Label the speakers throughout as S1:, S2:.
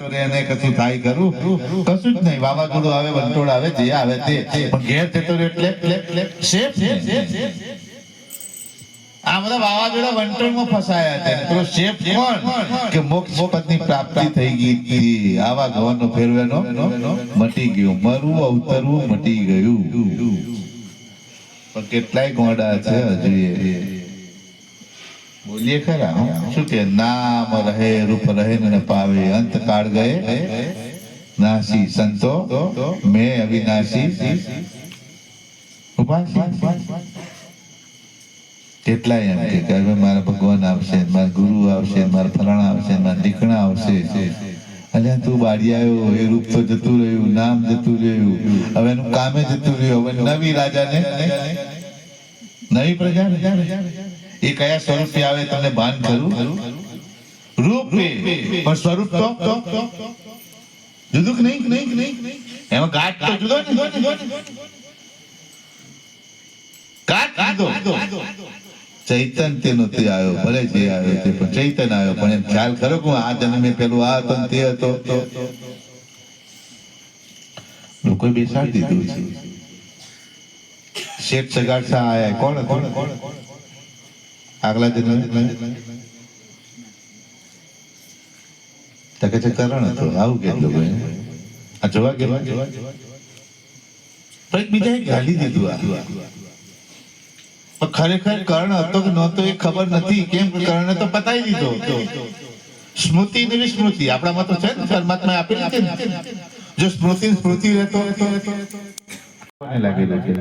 S1: એને કશું થાય ખરું? કશું જ નહીં. વાવાઝોડું આવે, વંટોળ આવે, જે આવે તે. ઘેર થતો એટલે થઈ ગઈ આવા ગવાનો ફેરવેનો મટી ગયો. મરવું, અવતરવું મટી ગયું. કેટલાય ગોડા છે હજુ એ ખરા શું કે નામ રહે, રૂપ રહે ને પાવે. અંત કાળ ગયે. નાસી સંતો, મેં અવિનાશી. કેટલાય એમ કે હવે મારા ભગવાન આવશે, મારા ગુરુ આવશે, મારા ફલાણા આવશે, મારા દીકણા આવશે. અલ્યા તું બાળી આવ્યો, એ રૂપ તો જતું રહ્યું, નામ જતું રહ્યું. હવે એનું કામે જતું રહ્યું, હવે નવી રાજાને, નવી પ્રજા. એ કયા સ્વરૂપે આવે તમને ભાન કરું રૂપ. પણ સ્વરૂપ તો? જુદું નહીં? નહીં નહીં એમાં ઘાટ તો જુદો ઘાટ જુદો. ચૈતન્ય નથી આવ્યો, ભલે જે આવ્યો તે ચૈતન્ય આવ્યો. પણ એમ ખ્યાલ ખરો કે આ જન્મે પેલું આ હતો તે હતો? લોકોએ બેસાડી શેઠ સગાડસા આયા. કોણ કોણ કોણ આગલા જન્મ તકે છે કરણ હતો. આવું કેટલું કોઈ આ જોવા પણ એક બીજાએ ગાલી દીધું આ. ખરેખર કર્ણ હતો કે નહોતો એ ખબર નથી. કેમ કર્ણ તો પતાવી દીધો. સ્મૃતિ ને વિસ્મૃતિ આપણામાં તો છે ને પરમાત્માએ આપેલી છે જો સ્મૃતિ સ્મૃતિ રહેતો કોને લાગેલું છે?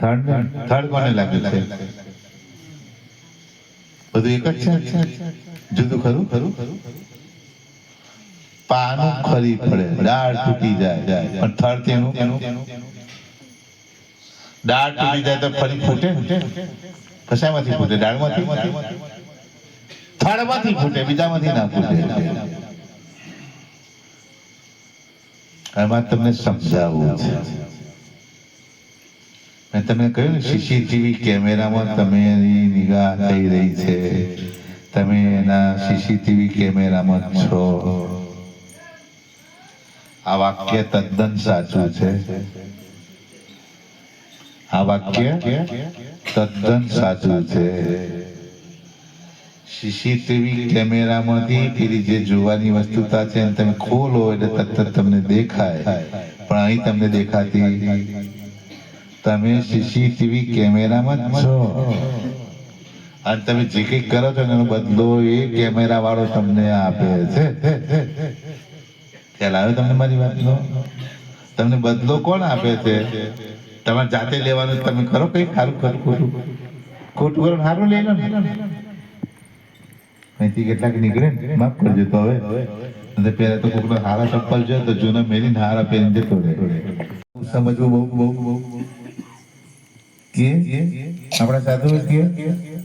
S1: થર્ડ થર્ડ કોને લાગ્યું છે? બધું એક જ છે જુદું ખરું? ખરું? પાનું ખરી પડે. ડાળ તૂટી જાય. પણ થળ તેનું ડાળ તૂટી જાય તો ફરી ફૂટે? કશામાંથી ફૂટે? ડાળમાંથી? થડમાંથી ફૂટે બીજામાંથી ના ફૂટે. એમાં તમને સમજાવવું છે. મેં તમને કહ્યું સીસીટીવી કેમેરામાં તમારી નિગાહ થઈ રહી છે. તમે એના સીસીટીવી કેમેરામાં છો. આ વાક્ય તદ્દન સાચું છે. આ વાક્ય તદ્દન સાચું છે. સીસીટીવી કેમેરામાંથી પેલી જે જોવાની વસ્તુતા છે એને તમે ખોલો એટલે તત્તર તમને દેખાય. પણ અહીં તમને દેખાતી તમે સીસીટીવી કેમેરામાં છો. અને તમે જે કંઈ કરો છો એનો બદલો એ કેમેરા વાળો તમને આપે છે. ખ્યાલ આવ્યો તમને મારી વાતનો? તમને બદલો કોણ આપે છે? તમારે જાતે લેવાનું તમે કરો કઈ સારું ખરું ખોટું. ખોટું કરો સારું લઈ લો અહીંથી કેટલાક નીકળે ને. માફ કરજો તો હવે. અને પહેલા તો કોકનો હારા ચપ્પલ જોયો તો જૂના મેરીને હારા પહેરીને જતો રહે. સમજવું બહુ બહુ બહુ. કે આપણા સાધુ કે,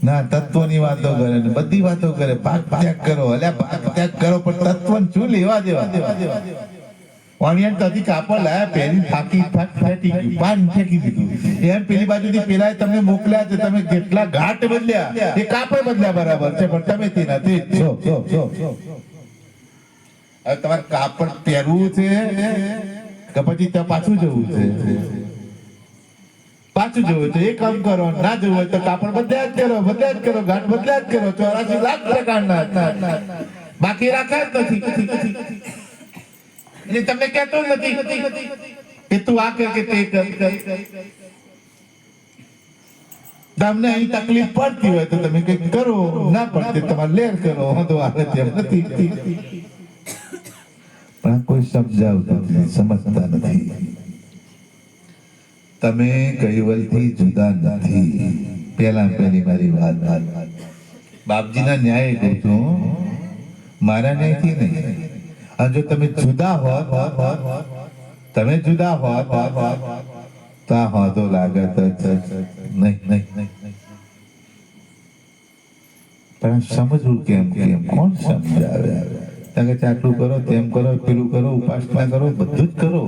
S1: ના, તત્વની વાતો કરે ને બધી વાતો કરે. પાક ત્યાગ કરો. અલ્યા પાક ત્યાગ કરો, પણ તત્વ શું લેવા દેવા? ઓનિયન તથી કાપડ લાયા પહેરી થાકી ફેંકી દીધું. એમ પેલી બાજુથી પેલા તમે મોકલ્યા છે, તમે કેટલા ઘાટ બદલ્યા, એ કાપડ બદલ્યા બરાબર છે, પણ તમે તે નથી તમારે કાપડ પહેરવું છે કે પછી ત્યાં પાછું જવું છે? પાછું જોવું તો એ કામ કરો ના જોવું હોય તો કાપડ બધા જ કરો, બધા જ કરો ઘાટ બધા જ કરો ચોરાસી લાખ પ્રકારના બાકી રાખ્યા જ નથી. એટલે તમને કહેતો નથી કે તું આ કર કે તે કર. તમને અહીં તકલીફ પડતી હોય તો તમે કંઈક કરો, ના પડતી તમારે લેર કરો વાંધો આવે તેમ નથી. પણ કોઈ સમજાવતું નથી, સમજતા નથી. તમે કૈવલથી જુદા નથી. પહેલા પહેલી મારી વાત. બાપજીના ન્યાય કહું છું. મારા ન્યાયથી નહીં. અને જો તમે જુદા હોત, તમે જુદા હોત, તો આ હોદો લાગે તો નહીં. નહીં નહીં પણ સમજવું કેમ કેમ કોણ સમજાવે? તમે આટલું કરો, તેમ કરો, પેલું કરો, ઉપાસના કરો, બધું જ કરો.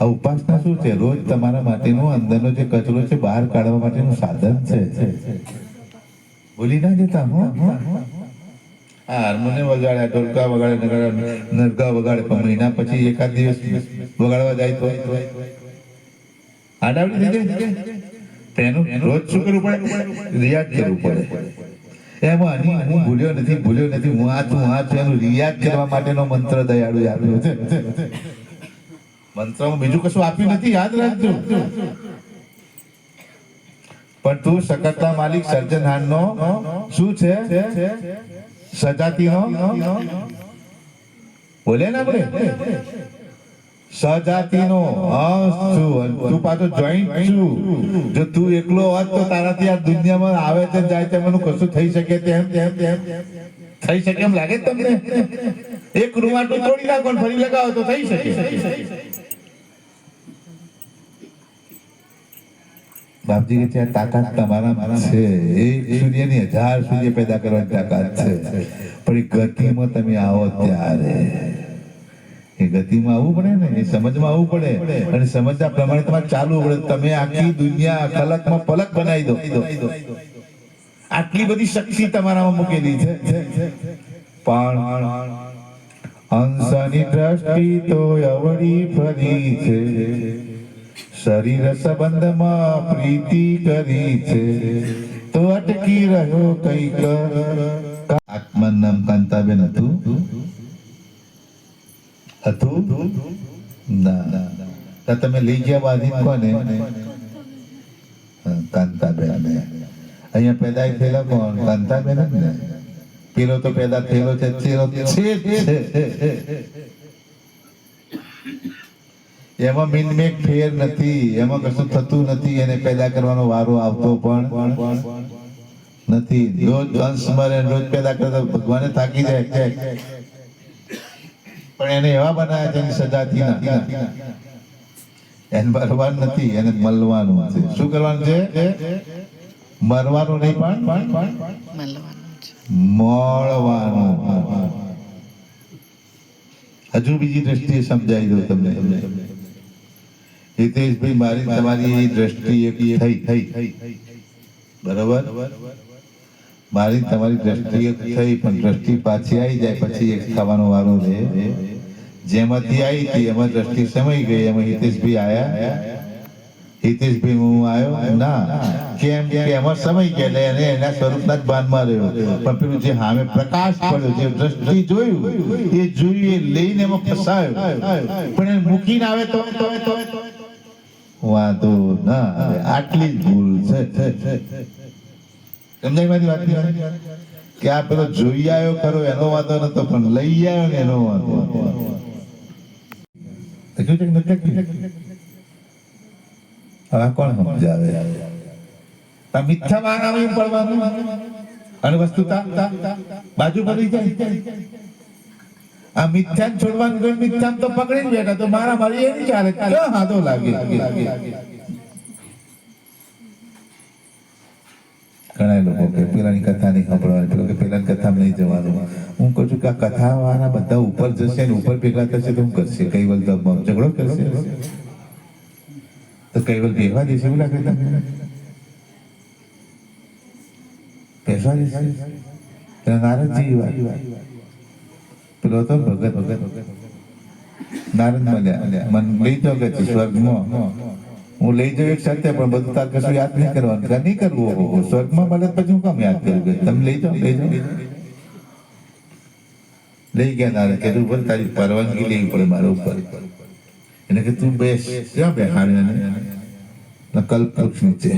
S1: આ ઉપાસના શું છે? રોજ તમારા માટેનું, અંદરનો જે કચરો છે, બહાર કાઢવા માટેનું સાધન છે. ભૂલી ના જતા આ હાર્મોનિયમ વગાડ્યા ઢોલકા વગાડે નરગા વગાડે, પણ મહિના પછી એકાદ દિવસ વગાડવા જાય તો? આડાવડી થઈ જાય તેનું રોજ શું કરવું પડે? રિયાઝ કરવું પડે. એમાં હું ભૂલ્યો નથી ભૂલ્યો નથી, હું આ છું આ છું એનું રિયાજ કરવા માટેનો મંત્ર દયાળુ આપ્યો છે. મંત્રમાં બીજું કશું આપ્યું નથી, યાદ રાખજો. પણ તું સકર્તા માલિક સર્જનહારનો શું છે? સજાતિનો? બોલે ને આપણે? સજાતિનો હંસ છું તું પાછો જોઈન્ટ છું. જો તું એકલો હોત તો તારાથી આ દુનિયામાં આવે છે જાય છે મને કશું થઈ શકે તેમ તેમ તેમ. થઈ શકે એમ લાગે તમને? એક રૂમાટું તોડી નાખો ફરી લગાવો તો થઈ શકે. બાપજી કે ત્યાં તાકાત તમારા છે. એ સૂર્યની હજાર સૂર્ય પેદા કરવાની તાકાત છે. પણ ગતિમાં તમે આવો ત્યારે. ગતિમાં આવવું પડે ને, એ સમજમાં આવવું પડે. અને સમજવા પ્રમાણે તમારે ચાલુ પડે. તમે આખી દુનિયા કલકમાં પલક બનાવી દો. આટલી બધી શક્તિ તમારામાં મૂકેલી છે. પણ અંશની દ્રષ્ટિ તો અવળી ફરી છે. શરીર સંબંધમાં પ્રીતિ કરી છે. તો અટકી રહ્યો કંઈક. આત્મન નામ કાંતાબેન હતું. હતું? ના તમે લઈ ગયા બાધી કોને? કાંતાબેન. અહીંયા પેદા થયેલા કોણ? કાંતાબેન જ ને. પેલો તો પેદા થયેલો છે એમાં મિનમેક ફેર નથી, એમાં કશું થતું નથી, એને પેદા કરવાનો વારો આવતો પણ નથી. રોજ અંશ મરે રોજ પેદા કરતા, ભગવાને થાકી જાય. પણ એને એવા બનાવ્યા છે એની ત્યાં ના એને મરવાનું નથી એને મળવાનું છે. શું કરવાનું છે? મરવાનું નહીં પણ
S2: મળવાનું.
S1: હજુ બીજી દ્રષ્ટિએ સમજાવી દઉં તમને. હિતેશભાઈ મારી તમારી દ્રષ્ટિ એક થઈ થઈ. બરાબર? મારી તમારી દ્રષ્ટિ એક થઈ, પણ દ્રષ્ટિ પાછી આવી જાય, પછી એક થવાનો વારો રહે. જેમાંથી આવી હતી, એમાં દ્રષ્ટિ સમાઈ ગઈ, એમાં હિતેશભાઈ આયા. હિતેશભાઈ, હું આવ્યો? ના. કેમ કે એમાં સમય ગયા, એટલે એને એના સ્વરૂપના જ ભાનમાં રહ્યો. પણ પેલું જે સામે પ્રકાશ પડ્યો, જે દ્રષ્ટિ જોયું, એ જોયું, એ લઈને એમાં ફસાયો. પણ એને મૂકીને આવે તો? વાંધો ના આટલી જ ભૂલ છે. સમજાય મારી વાત કે આ પેલો જોઈ આવ્યો ખરો, એનો વાંધો નતો પણ લઈ આવ્યો ને એનો વાંધો કોણ મિથ્યા બાજુ પડી જાય. આ મિથ્યા છોડવાનું કોઈ મિથ્યા તો પકડીને બેઠા, તો મારા મારી એ નહીં ચાલે. લાગે લાગે લાગે? ઘણા લોકો કે પેલાની કથા નહીં સાંભળવાની, પેલો કે પેલાની કથામાં નહીં જવાનું. હું કહું છું કે આ કથા વાળા બધા ઉપર જશે ને ઉપર ભેગા થશે તો હું કરશે? કઈ તો ઝઘડો કરશે. તો કૈવલ બેહવા દેશે એવું લાગે તમને? બેસવા દેશે? નારદજી પેલો તો ભગત ભગત. નારદ મળ્યા. મન લઈ તો કે સ્વર્ગમાં. હું લઈ જાઉં એક સાથે પણ બધું તાર કશું યાદ નહીં કરવાનું. કે નહીં કરવું સ્વર્ગમાં મળે પછી હું કામ યાદ કરું? તમે લઈ જાઓ લઈ જાઓ. લઈ ગયા તારે. કે ઉપર તારી પરવાનગી લેવી પડે મારા ઉપર. એને કે તું બેસ. ક્યાં બેહાડ્યો કલ્પવૃક્ષ નીચે.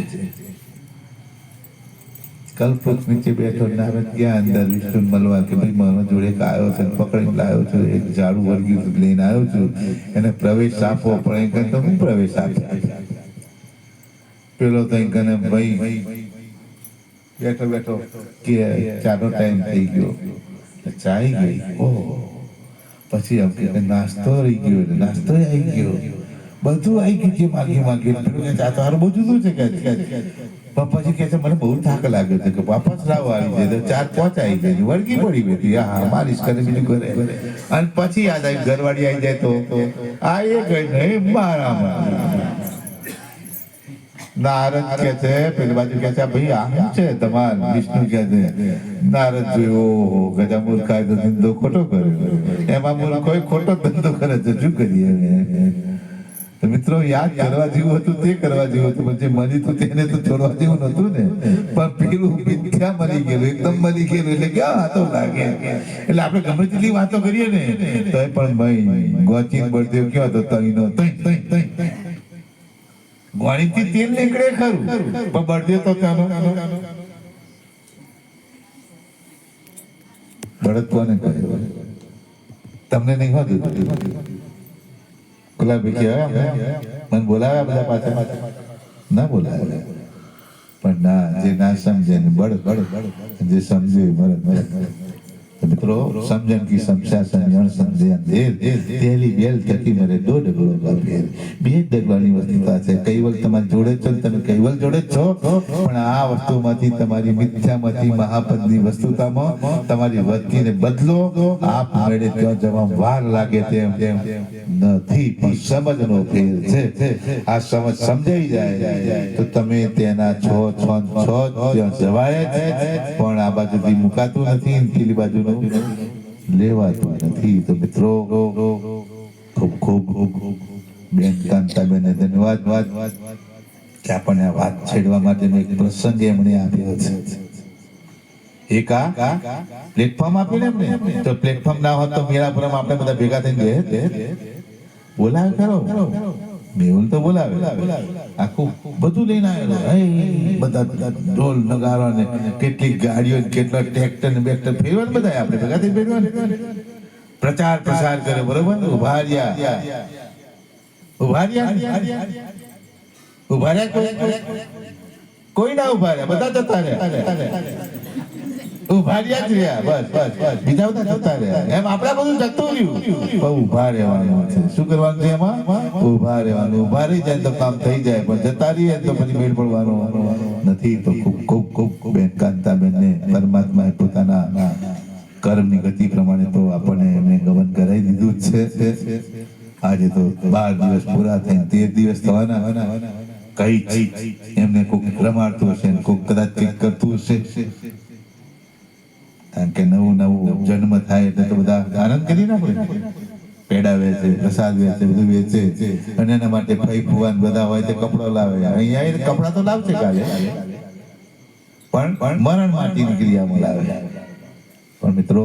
S1: કલ્પવૃક્ષ નીચે બેઠો નારદ ગયા અંદર વિષ્ણુ મળવા કે ભાઈ મારો જોડે એક આવ્યો છે પકડીને લાવ્યો છું એક ઝાડુ વર્ગ્યું લઈને આવ્યો છું. એને પ્રવેશ આપો પણ એ કહે તો હું પ્રવેશ આપે. પેલો તો એ કહે ભાઈ, બેઠો બેઠો, કે ચાનો ટાઈમ થઈ ગયો. ચાઈ ગઈ. ઓહ. પછી એમ કે નાસ્તો રહી ગયો નાસ્તો આવી ગયો. બધું આવી ગયું કે માગી માગી. કે આ તો હારું બધું શું છે? કે કે પપ્પાજી કહે છે, મને બહુ થાક લાગ્યો છે કે વાપસ લાવો આવી જાય ચાર પાંચ આવી જાય વળગી પડી બેઠી હા માલિશ કરે બીજું કરે અને પછી યાદ આવી, ઘરવાળી આવી જાય તો, આ એ ગઈ નહીં મારા નારદ કે છે, પેલી કે છે ભાઈ આ શું છે તમાર? વિષ્ણુ કે છે, નારદ જોયો ઓહો, ગજા મૂર્ખાએ તો ધંધો ખોટો કર્યો. એમાં મૂર્ખો ખોટો ધંધો કરે છે, શું કરીએ મિત્રો, યાદ કરવા જેવું હતું, તે કરવા જેવું હતું જે મળી તો તેને તો છોડવા જેવું નતું ને. પણ પેલું મિથ્યા મળી ગયેલું, એકદમ મળી ગયેલું, એટલે ક્યાં વાતો લાગે? એટલે આપણે ગમે તેટલી વાતો કરીએ ને તો પણ ભાઈ ગોચીન બળદેવ કયો હતો તઈ નો તઈ તઈ તઈ. ગોળીથી તેલ નીકળે ખરું પણ બળદે તો કાનો બળદ કોને કહે. તમને નહીં હોતું? પેલા ભીખી કહેવાય મને બોલાવ્યા બધા પાછા. ના બોલાવ્યા પણ ના જે ના સમજે ને બળ બળ જે સમજે મરદ મરદ. મિત્રો સમજણ કી સમસ્યા સમજણ સમજે અંધેર તેલી બેલ થકી મરે દો ડગલો બાપેર બે ડગલાની વસ્તુતા છે કૈવલ તમારી જોડે છો તમે કૈવલ જોડે છો પણ આ વસ્તુમાંથી તમારી મિથ્યામાંથી મહાપદની વસ્તુતામાં તમારી વૃત્તિને બદલો આપ મળે ત્યાં જવા વાર લાગે તેમ નથી પણ સમજનો ફેર છે આ સમજ સમજાઈ જાય તો તમે તેના છો છો છો ત્યાં જવાય પણ આ બાજુથી મુકાતું નથી પેલી બાજુનું લેવાતું નથી. તો મિત્રો, ખૂબ ખૂબ ખૂબ બેન કાંતાબેને ધન્યવાદ. વાત કે આપણને આ વાત છેડવા માટેનો એક પ્રસંગ એમણે આપ્યો છે. એક આ પ્લેટફોર્મ આપ્યું ને એમને? તો પ્લેટફોર્મ ના હોત તો મેળાપુરમ આપણે બધા ભેગા થઈને બોલાવે ખરો. મેહુલ તો બોલાવે. આખું બધું લઈને આવેલો. બધા ઢોલ નગારા ને કેટલી ગાડીઓ કેટલા ટ્રેક્ટર ને બેક્ટર ફેરવા બધા આપણે ભેગા થઈ ફેરવા પ્રચાર પ્રસાર કરે બરોબર? ઊભા રહ્યા. ઊભા રહ્યા ઊભા રહ્યા? કોઈ ના ઊભા રહ્યા. બધા જતા રહ્યા. ઊભા રહ્યા જ રહ્યા. બસ ગતિ પ્રમાણે તો આપણને એમને ગમન કરાવી દીધું જ છે. આજે તો બાર દિવસ પૂરા થઈને તેર દિવસ થવાના. કઈ એમને કોઈક રમાડતું હશે કોઈક કદાચ કંઈક કરતું હશે. કારણ કે નવું નવું જન્મ થાય એટલે તો બધા આનંદ કરી ને પેડા વેચે, પ્રસાદ વેચે, બધું વેચે. અને એના માટે ફઈ ફુવાન બધા હોય તે કપડો લાવે. અહીંયા કપડા તો લાવશે કાલે. પણ મરણ માટીની ક્રિયામાં લાવે. પણ મિત્રો